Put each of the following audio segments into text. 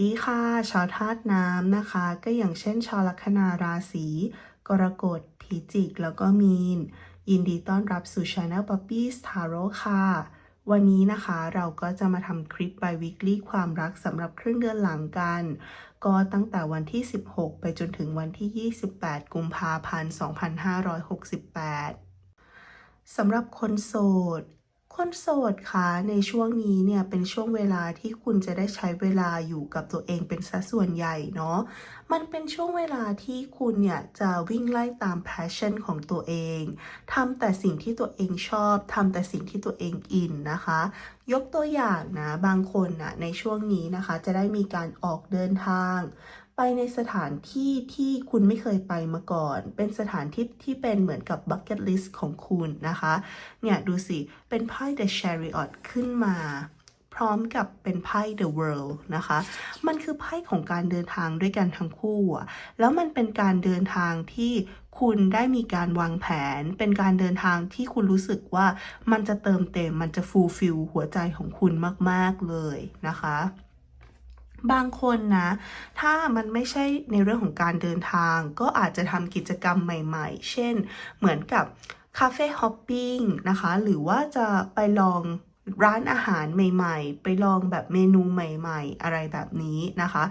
ดีค่ะ ชาวธาตุน้ำนะคะ ก็อย่างเช่น ชาวลัคนาราศีกรกฎพิจิก แล้วก็มีน ยินดีต้อนรับสู่ Channel Puppies Tarot ค่ะ วันนี้นะคะเราก็จะมาทำคลิป by weekly ความรักสำหรับครึ่งเดือนหลังกัน ก็ตั้งแต่วันที่ 16 ไปจนถึงวันที่ 28 กุมภาพันธ์ 2568สำหรับคนโสด คนโสดคะในช่วงนี้เนี่ยเป็นช่วงเวลาที่คุณจะได้ใช้เวลาอยู่กับตัวเองเป็นสัดส่วนใหญ่เนาะมันเป็นช่วงเวลาที่คุณเนี่ยจะวิ่งไล่ตาม passion ของตัวเองทำแต่สิ่งที่ตัวเองชอบทำแต่สิ่งที่ตัวเองอินนะคะ ยกตัวอย่างนะบางคนนะในช่วงนี้นะคะจะได้มีการออกเดินทาง ไปในสถานที่ที่คุณไม่เคยไปมาก่อน เป็นสถานที่ที่เป็นเหมือนกับ bucket list ของคุณนะคะ เนี่ย ดูสิ เป็นไพ่ The Chariot ขึ้นมา พร้อมกับเป็นไพ่ The World นะคะ มันคือไพ่ของการเดินทางด้วยกันทั้งคู่อะแล้วมันเป็นการเดินทางที่คุณได้มีการวางแผน เป็นการเดินทางที่คุณรู้สึกว่ามันจะเติมเต็ม มันจะ fulfill หัวใจของคุณมาก ๆ เลยนะคะ บางคนนะ ถ้ามันไม่ใช่ในเรื่องของการเดินทาง ก็อาจจะทำกิจกรรมใหม่ ๆ เช่น เหมือนกับคาเฟ่ฮอปปิ้งนะคะ หรือว่าจะไปลองร้านอาหารใหม่ ๆ ไปลองแบบเมนูใหม่ ๆ อะไรแบบนี้นะคะ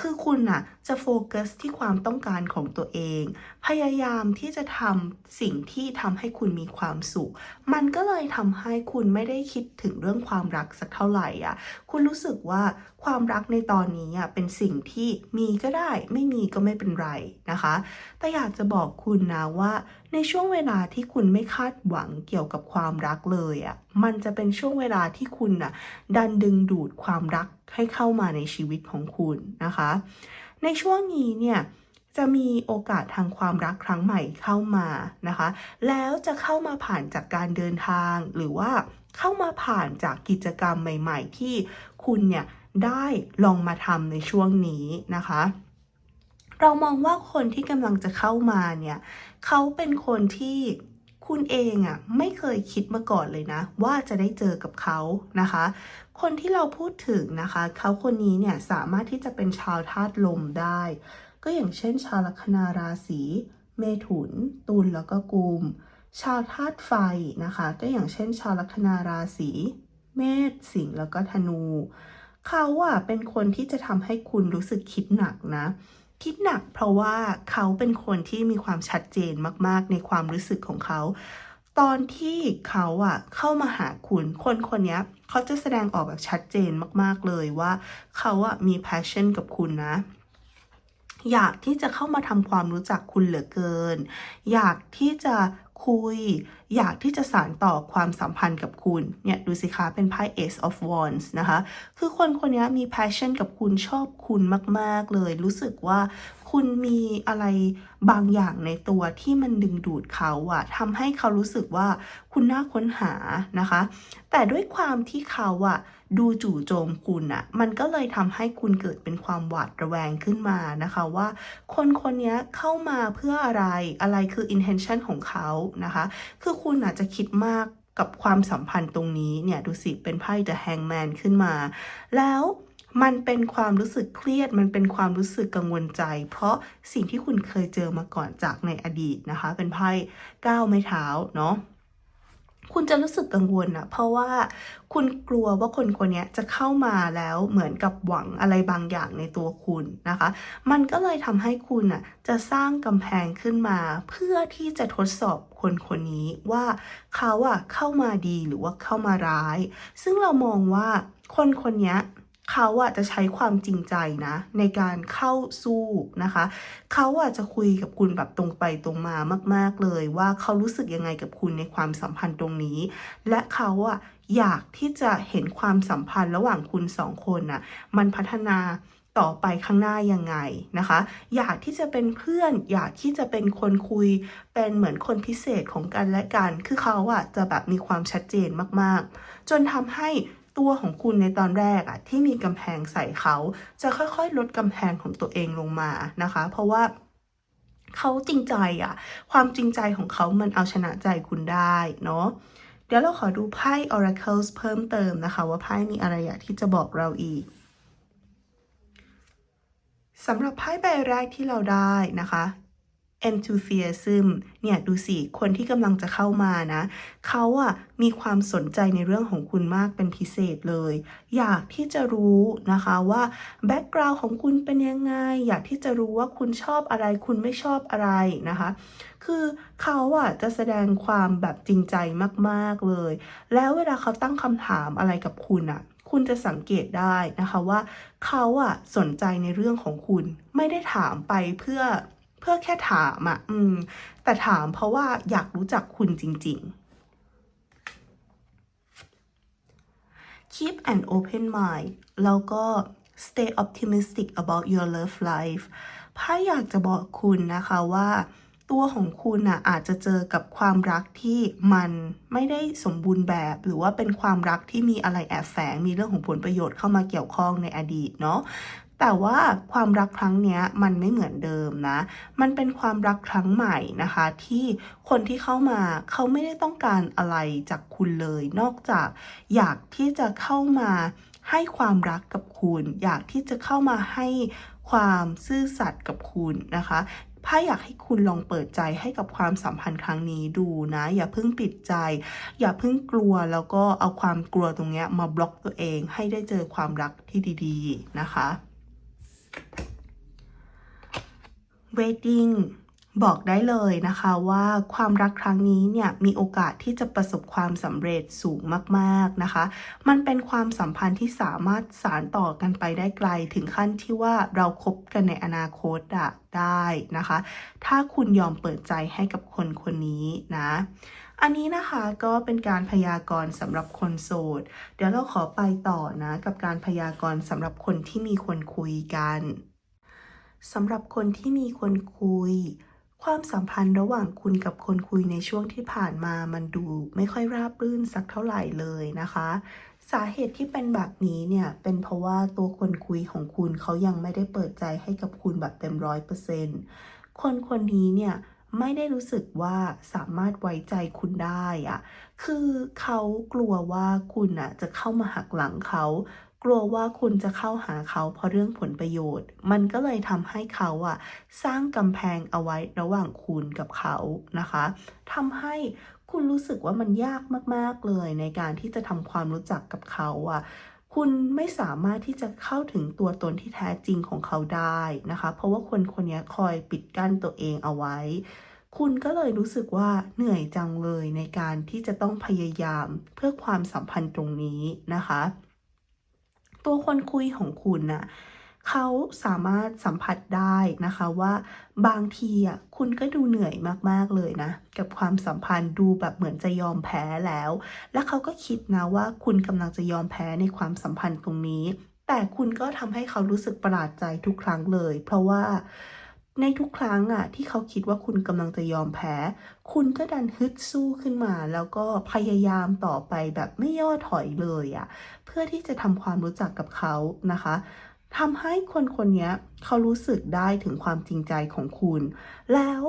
คือคุณน่ะจะโฟกัสที่ความต้องการของตัวเอง พยายามที่จะทำสิ่งที่ทำให้คุณมีความสุข มันก็เลยทำให้คุณไม่ได้คิดถึงเรื่องความรักสักเท่าไหร่อะ คุณรู้สึกว่าความรักในตอนนี้อะเป็นสิ่งที่มีก็ได้ ไม่มีก็ไม่เป็นไรนะคะ แต่อยากจะบอกคุณนะว่าในช่วงเวลาที่คุณไม่คาดหวังเกี่ยวกับความรักเลยอะ มันจะเป็นช่วงเวลาที่คุณน่ะดันดึงดูดความรัก ให้เข้ามาในชีวิตของคุณนะคะ ในช่วงนี้เนี่ยจะมีโอกาสทางความรักครั้งใหม่เข้ามานะคะ แล้วจะเข้ามาผ่านจากการเดินทางหรือว่าเข้ามาผ่านจากกิจกรรมใหม่ ๆ ที่คุณเนี่ยได้ลองมาทำในช่วงนี้นะคะ เรามองว่าคนที่กำลังจะเข้ามาเนี่ยเขาเป็นคนที่ คุณเองอะ่ะไม่เคยคิดมาก่อนเลยนะ ว่าจะได้เจอกับเขานะคะ คนที่เราพูดถึงนะคะ เขาคนนี้เนี่ยสามารถที่จะเป็นชาวธาตุลมได้ ก็อย่างเช่น ชาวลัคนาราศีเมถุน ตุลแล้วก็กุม ชาวธาตุไฟนะคะ ก็อย่างเช่น ชาวลัคนาราศีเมษสิงห์แล้วก็ธนู เขาอะเป็นคนที่จะทำให้คุณรู้สึกคิดหนักนะ คิดหนักเพราะว่าเขาเป็นคนที่มีความชัดเจนมาก ๆ ในความรู้สึกของเขา ตอนที่เขาอะเข้ามาหาคุณคนคนนี้เขาจะแสดงออกแบบชัดเจนมาก ๆ เลยว่าเขาอะมี passion กับคุณนะอยากที่จะเข้ามาทำความรู้จักคุณเหลือเกิน อยากที่จะคุยอยากที่จะสานต่อความสัมพันธ์กับคุณ เนี่ยดูสิคะเป็นไพ่ Ace of Wands นะคะ คือคนคนนี้มี passion กับคุณชอบคุณมาก ๆ เลย รู้สึกว่าคุณมีอะไรบางอย่างในตัวที่มันดึงดูดเขาอะทำให้เขารู้สึกว่าคุณน่าค้นหานะคะ แต่ด้วยความที่เขาอะดูจู่โจมคุณอะมันก็เลยทำให้คุณเกิดเป็นความหวาดระแวงขึ้นมานะคะว่า คนคนนี้เข้ามาเพื่ออะไรอะไรคือ intention ของเขานะคะ คือคุณอาจจะคิดมากกับความสัมพันธ์ตรงนี้เนี่ยดูสิเป็นไพ่ The Hangman ขึ้นมา แล้วมันเป็นความรู้สึกเครียด มันเป็นความรู้สึกกังวลใจ เพราะสิ่งที่คุณเคยเจอมาก่อนจากในอดีตนะคะ เป็นไพ่ก้าวไม้เท้าเนาะ คุณจะรู้สึกกังวลอะเพราะว่าคุณกลัวว่าคนคนนี้จะเข้ามาแล้วเหมือนกับหวังอะไรบางอย่างในตัวคุณนะคะ มันก็เลยทำให้คุณอะจะสร้างกำแพงขึ้นมา เพื่อที่จะทดสอบคนคนนี้ว่าเขาอะเข้ามาดีหรือว่าเข้ามาร้าย ซึ่งเรามองว่าคนคนนี้ เขาอะจะใช้ความจริงใจนะ ในการเข้าสู้นะคะ เขาอะจะคุยกับคุณแบบตรงไปตรงมามาก ๆเลย ว่าเขารู้สึกยังไงกับคุณในความสัมพันธ์ตรงนี้ และเขาอะอยากที่จะเห็นความสัมพันธ์ระหว่างคุณสองคนน่ะมันพัฒนาต่อไปข้างหน้ายังไงนะคะ อยากที่จะเป็นเพื่อน อยากที่จะเป็นคนคุย เป็นเหมือนคนพิเศษของกันและกัน คือเขาอะจะแบบมีความชัดเจนมากๆ จนทำให้ ตัวของคุณในตอนแรกอะที่มีกำแพงใส่เขาจะค่อยๆ ลดกำแพงของตัวเองลงมานะคะ เพราะว่าเขาจริงใจอะความจริงใจของเขามันเอาชนะใจคุณได้เนาะเดี๋ยวเราขอดูไพ่ Oracles เพิ่มเติมนะคะ ว่าไพ่มีอะไรอยากที่จะบอกเราอีกสำหรับไพ่ใบแรกที่เราได้นะคะ enthusiasm เนี่ยดูสิ คนที่กำลังจะเข้ามานะ เขาอะมีความสนใจในเรื่องของคุณมากเป็นพิเศษเลย อยากที่จะรู้นะคะว่าแบ็กกราวน์ของคุณเป็นยังไง อยากที่จะรู้ว่าคุณชอบอะไร คุณไม่ชอบอะไรนะคะ คือเขาอะจะแสดงความแบบจริงใจมากๆเลย แล้วเวลาเขาตั้งคำถามอะไรกับคุณอะคุณจะสังเกตได้นะคะว่าเขาอะสนใจในเรื่องของคุณ ไม่ได้ถามไปเพื่อ พื่อแค่ถามอะอืม แต่ถามเพราะว่าอยากรู้จักคุณจริง ๆ keep an open mind แล้วก็ stay optimistic about your love life ไพ่อยากจะบอกคุณนะคะว่า ตัวของคุณน่ะอาจจะเจอกับความรักที่มันไม่ได้สมบูรณ์แบบ หรือว่าเป็นความรักที่มีอะไรแอบแฝง มีเรื่องของผลประโยชน์เข้ามาเกี่ยวข้องในอดีตเนาะ แต่ว่าความรักครั้งนี้มันไม่เหมือนเดิมนะ มันเป็นความรักครั้งใหม่นะคะ ที่คนที่เข้ามาเขาไม่ได้ต้องการอะไรจากคุณเลย นอกจากอยากที่จะเข้ามาให้ความรักกับคุณ อยากที่จะเข้ามาให้ความซื่อสัตย์กับคุณนะคะไพ่อยากให้คุณลองเปิดใจให้กับความสัมพันธ์ครั้งนี้ดูนะ อย่าเพิ่งปิดใจ อย่าเพิ่งกลัวแล้วก็เอาความกลัวตรงเนี้ยมาบล็อกตัวเอง ให้ได้เจอความรักที่ดี ๆ นะคะ Wedding บอกได้เลยนะคะว่าความรักครั้งนี้เนี่ยมีโอกาสที่จะประสบความสำเร็จสูงมากๆนะคะ มันเป็นความสัมพันธ์ที่สามารถสานต่อกันไปได้ไกลถึงขั้นที่ว่าเราคบกันในอนาคตอะได้นะคะ ถ้าคุณยอมเปิดใจให้กับคนคนนี้นะ อันนี้นะคะก็เป็นการพยากรณ์สำหรับคนโสด เดี๋ยวเราขอไปต่อนะกับการพยากรณ์สำหรับคนที่มีคนคุยกันสำหรับคนที่มีคนคุย ความสัมพันธ์ระหว่างคุณกับคนคุยในช่วงที่ผ่านมามันดูไม่ค่อยราบรื่นสักเท่าไหร่เลยนะคะ สาเหตุที่เป็นแบบนี้เนี่ยเป็นเพราะว่าตัวคนคุยของคุณเขายังไม่ได้เปิดใจให้กับคุณแบบเต็มร้อยเปอร์เซ็นต์คนคนนี้เนี่ย ไม่ได้รู้สึกว่าสามารถไว้ใจคุณได้อะคือเขากลัวว่าคุณอะจะเข้ามาหักหลังเขากลัวว่าคุณจะเข้าหาเขาเพราะเรื่องผลประโยชน์ มันก็เลยทำให้เขาอะสร้างกำแพงเอาไว้ระหว่างคุณกับเขานะคะทำให้คุณรู้สึกว่ามันยากมาก ๆ เลยในการที่จะทำความรู้จักกับเขาอะ คุณไม่สามารถที่จะเข้าถึงตัวตนที่แท้จริงของเขาได้นะคะ เพราะว่าคนคนนี้คอยปิดกั้นตัวเองเอาไว้ คุณก็เลยรู้สึกว่าเหนื่อยจังเลยในการที่จะต้องพยายามเพื่อความสัมพันธ์ตรงนี้นะคะ ตัวคนคุยของคุณน่ะ เขาสามารถสัมผัสได้นะคะว่าบางทีอะคุณก็ดูเหนื่อยมากๆเลยนะ กับความสัมพันธ์ดูแบบเหมือนจะยอมแพ้แล้ว และเขาก็คิดนะว่าคุณกำลังจะยอมแพ้ในความสัมพันธ์ตรงนี้ แต่คุณก็ทำให้เขารู้สึกประหลาดใจทุกครั้งเลย เพราะว่าในทุกครั้งอะที่เขาคิดว่าคุณกำลังจะยอมแพ้ คุณก็ดันฮึดสู้ขึ้นมา แล้วก็พยายามต่อไปแบบไม่ย่อถอยเลยอะเพื่อที่จะทำความรู้จักกับเขานะคะ ทำให้คนคนนี้เขารู้สึกได้ถึงความจริงใจของคุณ แล้ว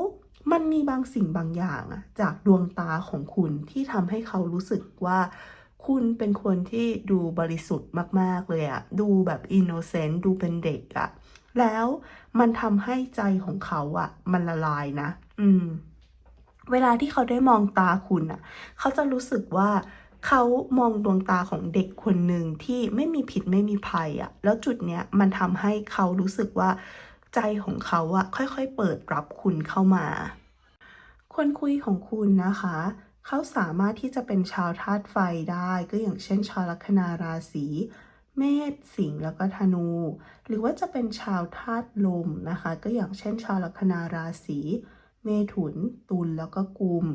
มันมีบางสิ่งบางอย่างจากดวงตาของคุณที่ทำให้เขารู้สึกว่าคุณเป็นคนที่ดูบริสุทธิ์มาก ๆ เลยอะดูแบบอินโนเซนต์ดูเป็นเด็กอะแล้วมันทำให้ใจของเขาอะมันละลายนะ อืม เวลาที่เขาได้มองตาคุณอะเขาจะรู้สึกว่า เขามองดวงตาของเด็กคนหนึ่งที่ไม่มีผิดไม่มีภัยอะแล้วจุดเนี้ยมันทำให้เขารู้สึกว่าใจของเขาอะค่อยๆ เปิดรับคุณเข้ามา คนคุยของคุณนะคะ เขาสามารถที่จะเป็นชาวธาตุไฟได้ก็อย่างเช่น ชาวลัคนาราศีเมษสิงห์แล้วก็ธนู หรือว่าจะเป็นชาวธาตุลมนะคะ ก็อย่างเช่น ชาวลัคนาราศีเมถุน ตุลแล้วก็กุม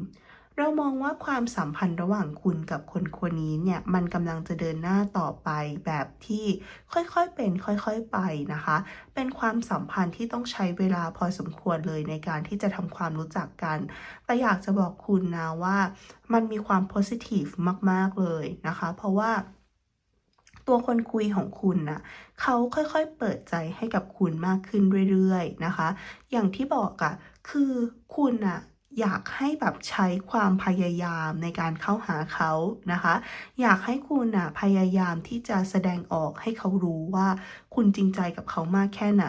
เรามองว่าความสัมพันธ์ระหว่างคุณกับคนคนนี้เนี่ยมันกำลังจะเดินหน้าต่อไปแบบที่ค่อยๆเป็นค่อยๆไปนะคะ เป็นความสัมพันธ์ที่ต้องใช้เวลาพอสมควรเลยในการที่จะทำความรู้จักกัน แต่อยากจะบอกคุณนะว่ามันมีความ positive มากๆเลยนะคะ เพราะว่าตัวคนคุยของคุณน่ะเขาค่อยๆเปิดใจให้กับคุณมากขึ้นเรื่อยๆนะคะ อย่างที่บอกอะคือคุณน่ะ อยากให้แบบใช้ความพยายามในการเข้าหาเขานะคะ อยากให้คุณน่ะพยายามที่จะแสดงออกให้เขารู้ว่าคุณจริงใจกับเขามากแค่ไหน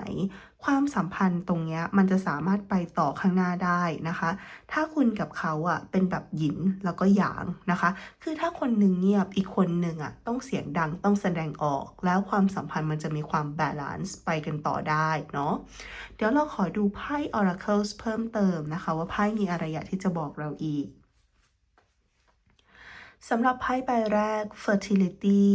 ความสัมพันธ์ตรงเนี้ยมันจะสามารถไปต่อข้างหน้าได้นะคะ ถ้าคุณกับเขาอะเป็นแบบหยินแล้วก็หยางนะคะ คือถ้าคนหนึ่งเงียบอีกคนหนึ่งอะต้องเสียงดังต้องแสดงออก แล้วความสัมพันธ์มันจะมีความบาลานซ์ไปกันต่อได้เนาะเดี๋ยวเราขอดูไพ่ Oracles เพิ่มเติมนะคะ ว่าไพ่มีอะไรอยากที่จะบอกเราอีกสำหรับไพ่ใบแรก fertility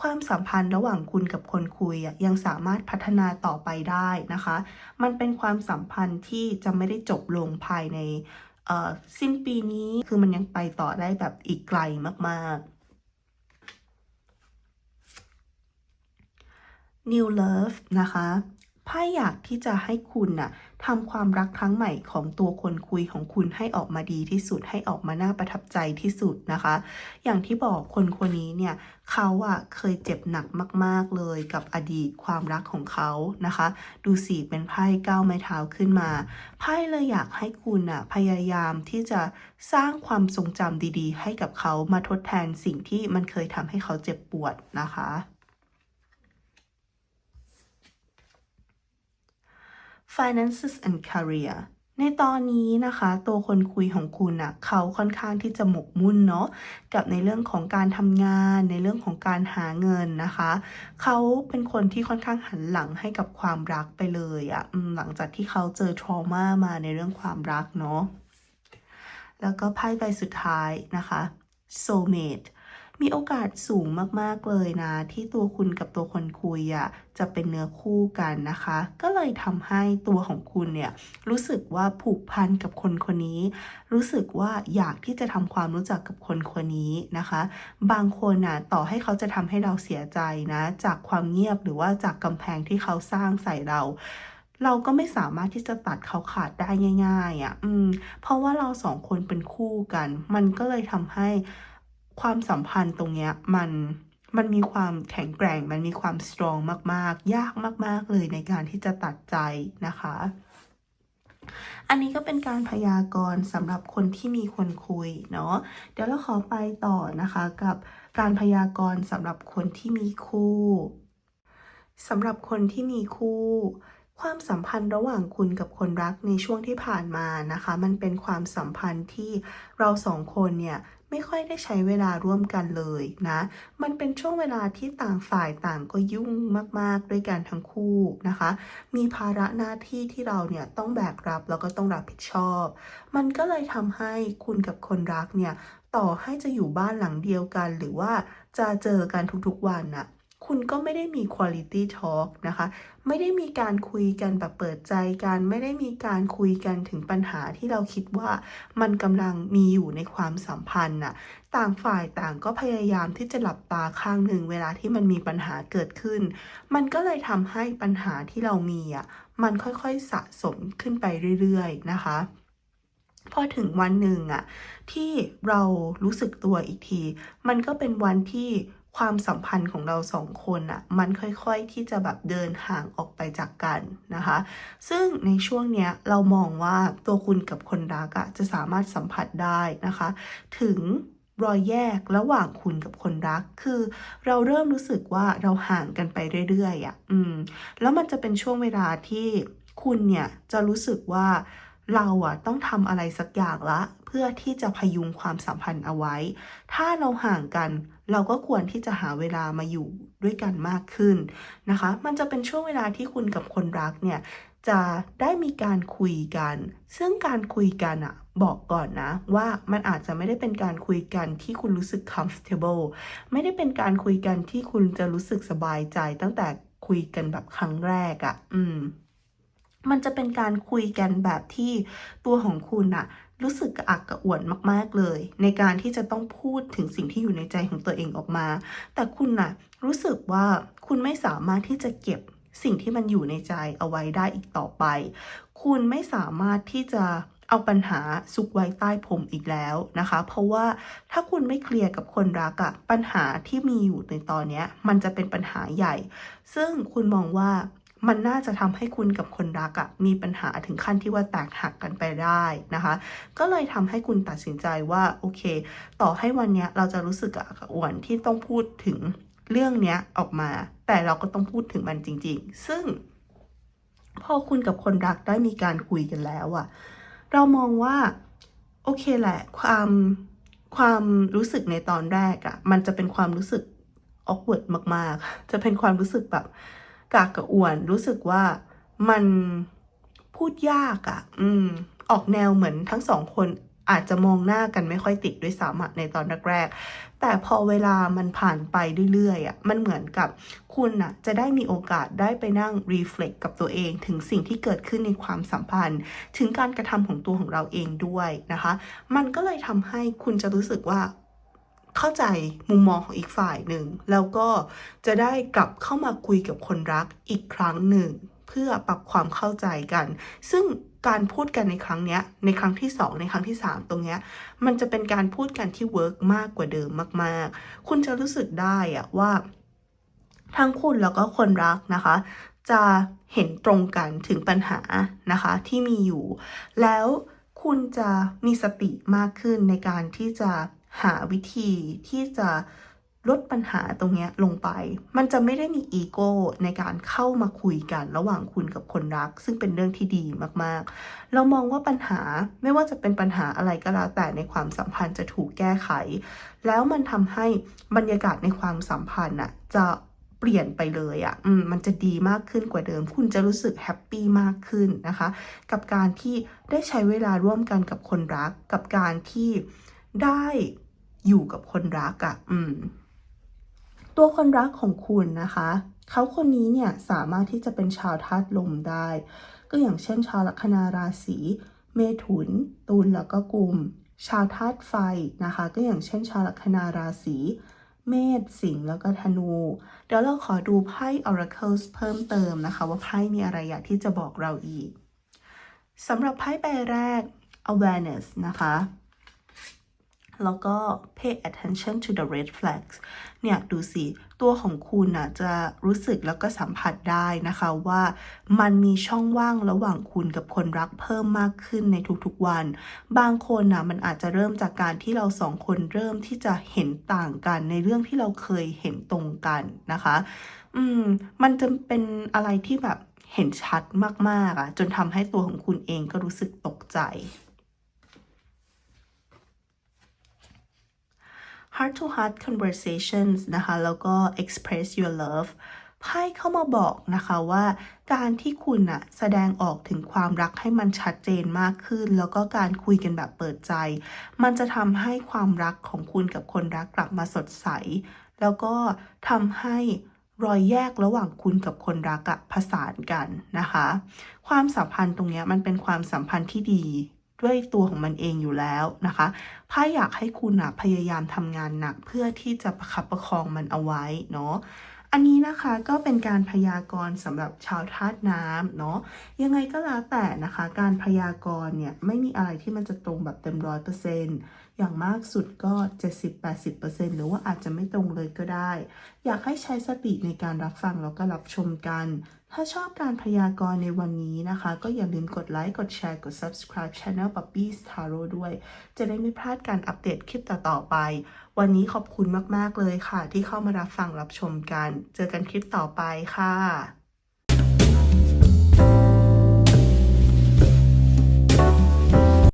ความสัมพันธ์ระหว่างคุณกับคนคุยยังสามารถพัฒนาต่อไปได้นะคะ มันเป็นความสัมพันธ์ที่จะไม่ได้จบลงภายในสิ้นปีนี้คือมันยังไปต่อได้แบบอีกไกลมากๆ New Love นะคะไพ่อยากที่จะให้คุณน่ะ ทำความรักครั้งใหม่ของตัวคนคุยของคุณให้ออกมาดีที่สุดให้ออกมาน่าประทับใจที่สุดนะคะ อย่างที่บอกคนคนนี้เนี่ยเขาอะเคยเจ็บหนักมาก ๆ เลยกับอดีตความรักของเขานะคะ ดูสิเป็นไพ่ก้าวไม้เท้าขึ้นมาไพ่เลยอยากให้คุณอะพยายามที่จะสร้างความทรงจำดีๆ ให้กับเขามาทดแทนสิ่งที่มันเคยทำให้เขาเจ็บปวดนะคะ finances and career ในตอนนี้นะคะ ตัวคนคุยของคุณน่ะเขาค่อนข้างที่จะหมกมุ่นเนาะกับในเรื่องของการทำงาน ในเรื่องของการหาเงินนะคะ เขาเป็นคนที่ค่อนข้างหันหลังให้กับความรักไปเลยอะ่ะหลังจากที่เขาเจอทรมามาในเรื่องความรักเนาะแล้วก็ไพ่ใบสุดท้ายนะคะ soulmate มีโอกาสสูงมากๆเลยนะ ที่ตัวคุณกับตัวคนคุยอะจะเป็นเนื้อคู่กันนะคะ ก็เลยทำให้ตัวของคุณเนี่ยรู้สึกว่าผูกพันกับคนคนนี้ รู้สึกว่าอยากที่จะทำความรู้จักกับคนคนนี้นะคะ บางคนนะต่อให้เขาจะทำให้เราเสียใจนะ จากความเงียบหรือว่าจากกำแพงที่เขาสร้างใส่เราเราก็ไม่สามารถที่จะตัดเขาขาดได้ง่าย ๆอะ่ะ อืม เพราะว่าเราสองคนเป็นคู่กัน มันก็เลยทำให้ ความสัมพันธ์ตรงเนี้ยมันมันมีความแข็งแกร่ง มันมีความสตรองมากๆ ยากมาก ๆ เลยในการที่จะตัดใจนะคะ อันนี้ก็เป็นการพยากรณ์สำหรับคนที่มีคนคุยเนาะ เดี๋ยวเราขอไปต่อนะคะกับการพยากรณ์สำหรับคนที่มีคู่สำหรับคนที่มีคู่ ความสัมพันธ์ระหว่างคุณกับคนรักในช่วงที่ผ่านมานะคะ มันเป็นความสัมพันธ์ที่เราสองคนเนี่ย ไม่ค่อยได้ใช้เวลาร่วมกันเลยนะ มันเป็นช่วงเวลาที่ต่างฝ่ายต่างก็ยุ่งมาก ๆ ด้วยกันทั้งคู่นะคะ มีภาระหน้าที่ที่เราเนี่ยต้องแบกรับแล้วก็ต้องรับผิดชอบ มันก็เลยทำให้คุณกับคนรักเนี่ยต่อให้จะอยู่บ้านหลังเดียวกัน หรือว่าจะเจอกันทุกๆวันนะ คุณก็ไม่ได้มี quality talk นะคะ ไม่ได้มีการคุยกันแบบเปิดใจกัน ไม่ได้มีการคุยกันถึงปัญหาที่เราคิดว่ามันกำลังมีอยู่ในความสัมพันธ์น่ะ ต่างฝ่ายต่างก็พยายามที่จะหลับตาข้างหนึ่งเวลาที่มันมีปัญหาเกิดขึ้น มันก็เลยทำให้ปัญหาที่เรามีอะ มันค่อยๆสะสมขึ้นไปเรื่อยๆ นะคะพอถึงวันหนึ่งอะที่เรารู้สึกตัวอีกที มันก็เป็นวันที่ ความสัมพันธ์ของเราสองคนอะมันค่อยๆที่จะแบบเดินห่างออกไปจากกันนะคะ ซึ่งในช่วงเนี้ยเรามองว่าตัวคุณกับคนรักอะจะสามารถสัมผัสได้นะคะ ถึงรอยแยกระหว่างคุณกับคนรัก คือเราเริ่มรู้สึกว่าเราห่างกันไปเรื่อยๆอะอืม แล้วมันจะเป็นช่วงเวลาที่คุณเนี่ยจะรู้สึกว่าเราอะต้องทำอะไรสักอย่างละ เพื่อที่จะพยุงความสัมพันธ์เอาไว้ ถ้าเราห่างกัน เราก็ควรที่จะหาเวลามาอยู่ด้วยกันมากขึ้นนะคะ มันจะเป็นช่วงเวลาที่คุณกับคนรักเนี่ยจะได้มีการคุยกัน ซึ่งการคุยกันอะบอกก่อนนะว่ามันอาจจะไม่ได้เป็นการคุยกันที่คุณรู้สึก comfortable ไม่ได้เป็นการคุยกันที่คุณจะรู้สึกสบายใจตั้งแต่คุยกันแบบครั้งแรกอะอืม มันจะเป็นการคุยกันแบบที่ตัวของคุณอะ รู้สึกกระอักกระอ่วนมากๆเลย ในการที่จะต้องพูดถึงสิ่งที่อยู่ในใจของตัวเองออกมา แต่คุณน่ะรู้สึกว่าคุณไม่สามารถที่จะเก็บสิ่งที่มันอยู่ในใจเอาไว้ได้อีกต่อไป คุณไม่สามารถที่จะเอาปัญหาซุกไว้ใต้ผมอีกแล้วนะคะ เพราะว่าถ้าคุณไม่เคลียร์กับคนรักอะปัญหาที่มีอยู่ในตอนนี้มันจะเป็นปัญหาใหญ่ ซึ่งคุณมองว่า มันน่าจะทำให้คุณกับคนรักอะมีปัญหาถึงขั้นที่ว่าแตกหักกันไปได้นะคะ ก็เลยทำให้คุณตัดสินใจว่าโอเค ต่อให้วันเนี้ยเราจะรู้สึกอักกระอ่วนที่ต้องพูดถึงเรื่องเนี้ยออกมา แต่เราก็ต้องพูดถึงมันจริง ๆ ซึ่ง พอคุณกับคนรักได้มีการคุยกันแล้วอะเรามองว่าโอเคแหละ ความความรู้สึกในตอนแรกอะมันจะเป็นความรู้สึก awkward มากๆ จะเป็นความรู้สึกแบบ กากกระอ่วนรู้สึกว่ามันพูดยากอะอืม ออกแนวเหมือนทั้งสองคนอาจจะมองหน้ากันไม่ค่อยติดด้วยซ้ำอะในตอนแรกๆ แต่พอเวลามันผ่านไปเรื่อยๆอะมันเหมือนกับคุณอะจะได้มีโอกาสได้ไปนั่ง reflect กับตัวเองถึงสิ่งที่เกิดขึ้นในความสัมพันธ์ ถึงการกระทำของตัวของเราเองด้วยนะคะ มันก็เลยทำให้คุณจะรู้สึกว่า เข้าใจมุมมองของอีกฝ่ายหนึ่ง แล้วก็จะได้กลับเข้ามาคุยกับคนรักอีกครั้งหนึ่ง เพื่อปรับความเข้าใจกัน ซึ่งการพูดกันในครั้งเนี้ยในครั้งที่สองในครั้งที่สามตรงเนี้ยมันจะเป็นการพูดกันที่เวิร์กมากกว่าเดิมมากๆ คุณจะรู้สึกได้อะว่า ทั้งคุณแล้วก็คนรักนะคะ จะเห็นตรงกันถึงปัญหานะคะที่มีอยู่ แล้วคุณจะมีสติมากขึ้นในการที่จะ หาวิธีที่จะลดปัญหาตรงเนี้ยลงไป มันจะไม่ได้มีอีโก้ในการเข้ามาคุยกันระหว่างคุณกับคนรัก ซึ่งเป็นเรื่องที่ดีมากๆ เรามองว่าปัญหาไม่ว่าจะเป็นปัญหาอะไรก็แล้วแต่ในความสัมพันธ์จะถูกแก้ไข แล้วมันทำให้บรรยากาศในความสัมพันธ์อะจะเปลี่ยนไปเลยอะ่ะมมันจะดีมากขึ้นกว่าเดิม คุณจะรู้สึกแฮปปี้มากขึ้นนะคะ กับการที่ได้ใช้เวลาร่วมกันกับคนรัก กับการที่ได้ อยู่กับคนรักอะ่ะ อืม ตัวคนรักของคุณนะคะ เขาคนนี้เนี่ยสามารถที่จะเป็นชาวธาตุลมได้ ก็อย่างเช่น ชาวลัคนาราศีเมถุน ตุลแล้วก็กุม ชาวธาตุไฟนะคะ ก็อย่างเช่น ชาวลัคนาราศีเมษสิงห์แล้วก็ธนู เดี๋ยวเราขอดูไพ่ Oracles เพิ่มเติมนะคะ ว่าไพ่มีอะไรอยากที่จะบอกเราอีกสำหรับไพ่ใบแรก awareness นะคะ แล้วก็ pay attention to the red flags เนี่ยดูสิ ตัวของคุณน่ะจะรู้สึกแล้วก็สัมผัสได้นะคะว่ามันมีช่องว่างระหว่างคุณกับคนรักเพิ่มมากขึ้นในทุกๆวัน บางคนน่ะมันอาจจะเริ่มจากการที่เราสองคนเริ่มที่จะเห็นต่างกันในเรื่องที่เราเคยเห็นตรงกันนะคะ อืม มันจะเป็นอะไรที่แบบเห็นชัดมากๆอะ จนทำให้ตัวของคุณเองก็รู้สึกตกใจ heart to heart conversations นะคะ แล้วก็ express your love ไพ่เข้ามาบอกนะคะว่า การที่คุณอะแสดงออกถึงความรักให้มันชัดเจนมากขึ้น แล้วก็การคุยกันแบบเปิดใจ มันจะทำให้ความรักของคุณกับคนรักกลับมาสดใส แล้วก็ทำให้รอยแยกระหว่างคุณกับคนรักอะผสานกันนะคะ ความสัมพันธ์ตรงเนี้ยมันเป็นความสัมพันธ์ที่ดี ด้วยตัวของมันเองอยู่แล้วนะคะไพ่อยากให้คุณนะพยายามทำงานหนักเพื่อที่จะประคับประคองมันเอาไว้เนาะอันนี้นะคะก็เป็นการพยากรณ์สำหรับชาวธาตุน้ำเนาะยังไงก็แล้วแต่นะคะ การพยากรณ์เนี่ยไม่มีอะไรที่มันจะตรงแบบเต็มร้อยเปอร์เซ็นต์ อย่างมากสุดก็ 70-80%หรือว่าอาจจะไม่ตรงเลยก็ได้ อยากให้ใช้สติในการรับฟังแล้วก็รับชมกัน ถ้าชอบการพยากรณ์ในวันนี้นะคะ ก็อย่าลืมกดไลค์ กดแชร์ กด subscribe channel Puppy's Tarot ด้วย จะได้ไม่พลาดการอัปเดตคลิปต่อๆไป วันนี้ขอบคุณมากๆเลยค่ะ ที่เข้ามารับฟังรับชมกัน เจอกันคลิปต่อไปค่ะ